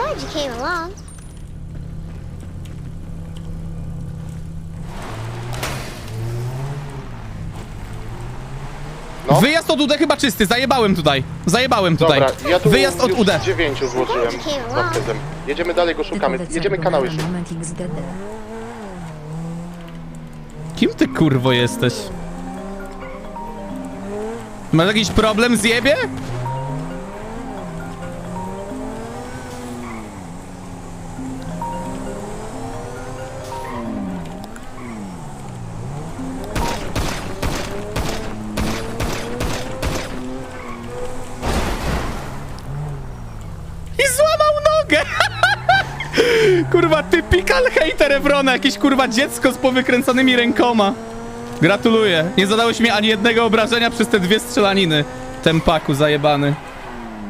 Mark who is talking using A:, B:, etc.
A: Glad you came along.
B: No.
C: Wyjazd od UD chyba czysty, zajebałem tutaj. Zajebałem tutaj.
B: Dobra, ja tu
C: Wyjazd od
B: już
C: UD.
B: dziewięciu złożyłem z Marquezem. Jedziemy dalej, go szukamy. Jedziemy kanały
D: na
B: szukać.
D: moment XDD.
C: Kim ty kurwo jesteś? Masz jakiś problem z jebie? I złamał nogę! Kurwa, typical hater Evrona, jakieś kurwa dziecko z powykręconymi rękoma. Gratuluję. Nie zadałeś mi ani jednego obrażenia przez te dwie strzelaniny. Tempaku zajebany.